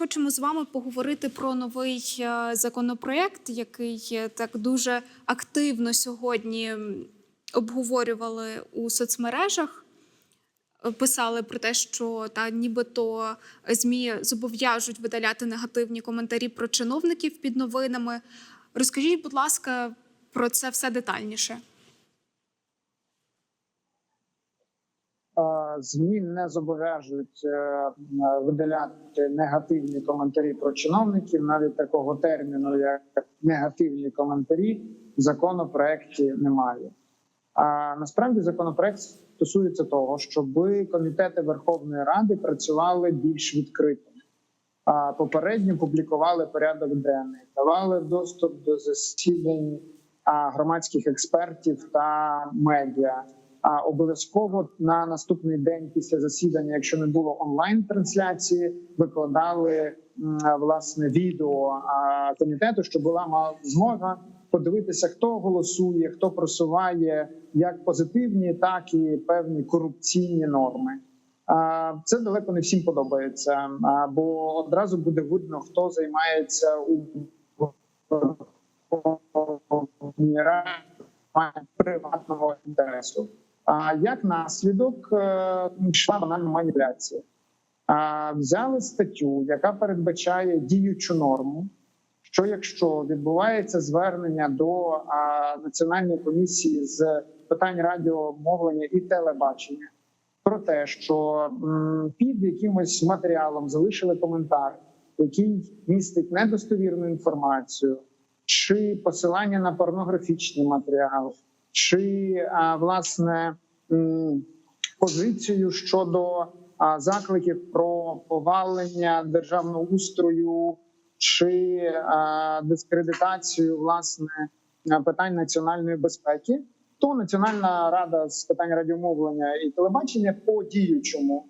хочемо з вами поговорити про новий е, законопроект, який е, так дуже активно сьогодні обговорювали у соцмережах. Е, Писали про те, що та нібито змі зобов'яжуть видаляти негативні коментарі про чиновників під новинами. Розкажіть, будь ласка, про це все детальніше. ЗМІ не зобов'яжуть е, видаляти негативні коментарі про чиновників. Навіть такого терміну, як негативні коментарі, в законопроекті немає. А насправді законопроект стосується того, щоб комітети Верховної Ради працювали більш відкрито. А попередньо публікували порядок денний, давали доступ до засідань громадських експертів та медіа. А обов'язково на наступний день після засідання, якщо не було онлайн трансляції, викладали власне відео комітету, щоб була змога подивитися, хто голосує, хто просуває як позитивні, так і певні корупційні норми. Це далеко не всім подобається, бо одразу буде видно, хто займається у приватного інтересу. А як наслідок е, йшла банальна маніпуляція? Взяли статтю, яка передбачає діючу норму. Що якщо відбувається звернення до а, національної комісії з питань радіомовлення і телебачення про те, що м, під якимось матеріалом залишили коментар, який містить недостовірну інформацію, чи посилання на порнографічний матеріал, чи власне позицію щодо закликів про повалення державного устрою чи дискредитацію власне питань національної безпеки, то Національна рада з питань радіомовлення і телебачення по діючому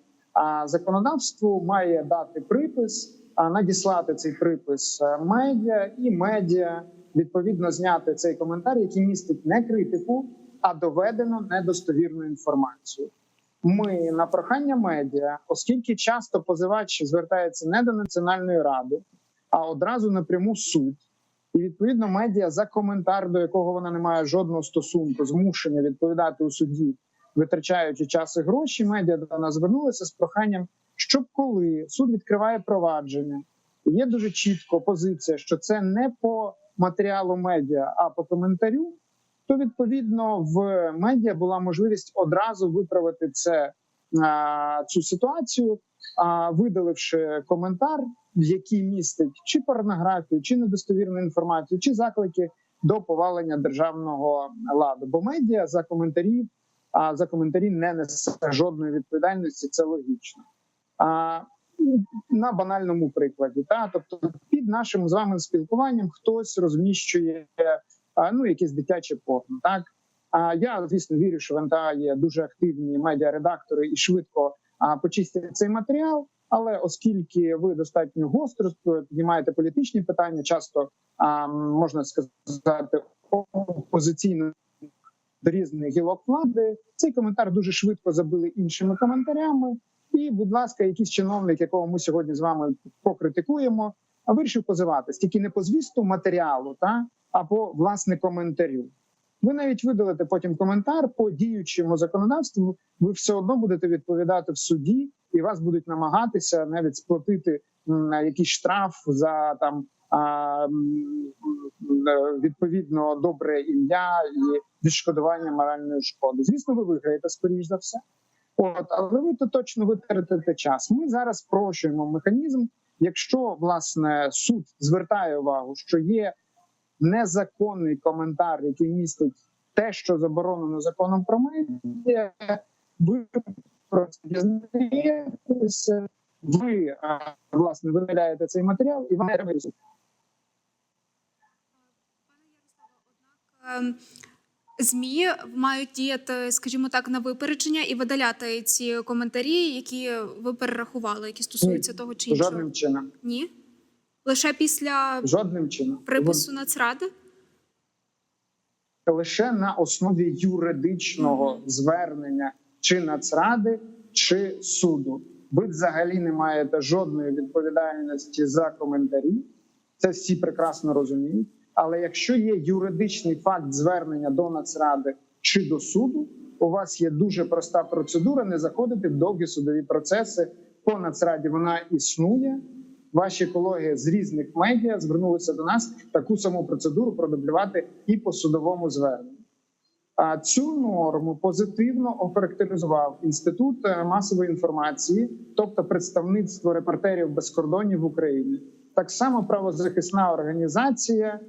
законодавству має дати припис, надіслати цей припис е, медіа і медіа відповідно зняти цей коментар, який містить не критику, а доведено недостовірну інформацію. Ми на прохання медіа, оскільки часто позивач звертається не до національної ради, а одразу напряму суд. І відповідно медіа за коментар, до якого вона не має жодного стосунку, змушення відповідати у суді, витрачаючи час і гроші. Медіа до нас звернулися з проханням, щоб коли суд відкриває провадження, є дуже чітко позиція, що це не по матеріалу медіа, а по коментарю. То відповідно в медіа була можливість одразу виправити це цю ситуацію, видаливши коментар, який містить чи порнографію, чи недостовірну інформацію, чи заклики до повалення державного ладу. Бо медіа за коментарі, за коментарі не несе жодної відповідальності. Це логічно. На банальному прикладі, та тобто під нашим з вами спілкуванням хтось розміщує ну якесь дитяче порно. Так а я звісно вірю, що в НТА є дуже активні медіаредактори і швидко почистять цей матеріал. Але оскільки ви достатньо гостро піднімаєте політичні питання, часто можна сказати опозиційно до різних гілок влади, цей коментар дуже швидко забили іншими коментарями. І, будь ласка, якийсь чиновник, якого ми сьогодні з вами покритикуємо, а вирішив позиватись тільки не по звісту матеріалу, та а по власне коментарю. Ви навіть видалите потім коментар по діючому законодавству. Ви все одно будете відповідати в суді, і вас будуть намагатися навіть сплатити якийсь штраф за там м, відповідно добре ім'я і відшкодування моральної шкоди. Звісно, ви виграєте скоріш за все. От, але ви то точно витратите час. Ми зараз спрощуємо механізм. Якщо власне суд звертає увагу, що є незаконний коментар, який містить те, що заборонено законом про медіа, ви про дізнаєтеся, ви власне видаляєте цей матеріал і вам не треба суд. Ем, ЗМІ мають діяти, скажімо так, на випередження і видаляти ці коментарі, які ви перерахували, які стосуються Ні, того чи іншого. Жодним чином. Ні. Лише після Жодним чином. припису Нацради? лише на основі юридичного звернення чи нацради, чи суду. ви взагалі не маєте жодної відповідальності за коментарі. Це всі прекрасно розуміють. Але якщо є юридичний факт звернення до Нацради чи до суду, у вас є дуже проста процедура не заходити в довгі судові процеси по Нацраді. Вона існує. Ваші колеги з різних медіа звернулися до нас таку саму процедуру продублювати і по судовому зверненню. А цю норму позитивно охарактеризував інститут е, масової інформації, тобто представництво репортерів без кордонів в Україні. Так само правозахисна організація,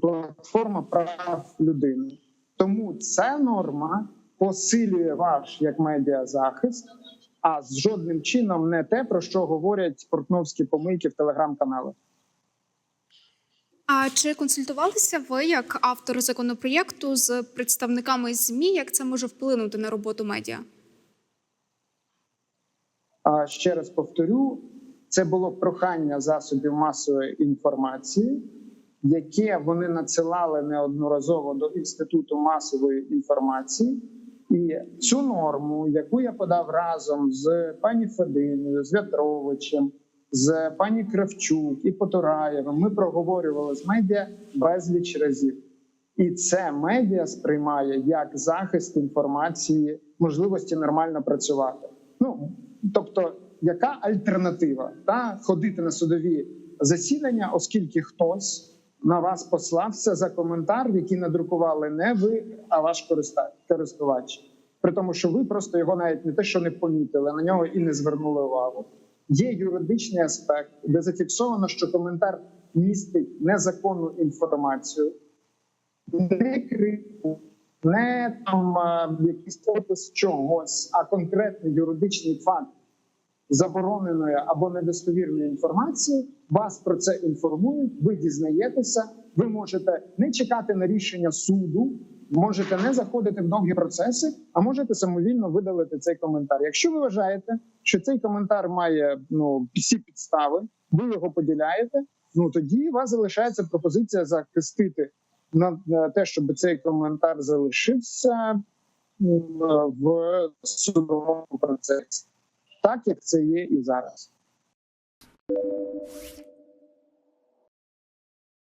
платформа прав людини. Тому ця норма посилює ваш як медіазахист, а з жодним чином не те, про що говорять портновські помийки в телеграм-каналах. А чи консультувалися ви як автор законопроєкту з представниками ЗМІ? Як це може вплинути на роботу медіа? А ще раз повторю, це було прохання засобів масової інформації, яке вони надсилали неодноразово до інституту масової інформації. І цю норму, яку я подав разом з пані Фединою, з Вятровичем, з пані Кравчук і Потураєвим, ми проговорювали з медіа безліч разів. І це медіа сприймає як захист інформації, можливості нормально працювати. Ну тобто, яка альтернатива та ходити на судові засідання, оскільки хтось на вас послався за коментар, який надрукували не ви, а ваш користувач. При тому, що ви просто його навіть не те, що не помітили, на нього і не звернули увагу. Є юридичний аспект, де зафіксовано, що коментар містить незаконну інформацію, не критику, не там якийсь опис чогось, а конкретний юридичний факт забороненої або недостовірної інформації. Вас про це інформують. Ви дізнаєтеся. Ви можете не чекати на рішення суду, можете не заходити в довгі процеси, а можете самовільно видалити цей коментар. Якщо ви вважаєте, що цей коментар має ну всі підстави, ви його поділяєте. Ну тоді у вас залишається пропозиція захистити на те, щоб цей коментар залишився в судовому процесі, так як це є і зараз.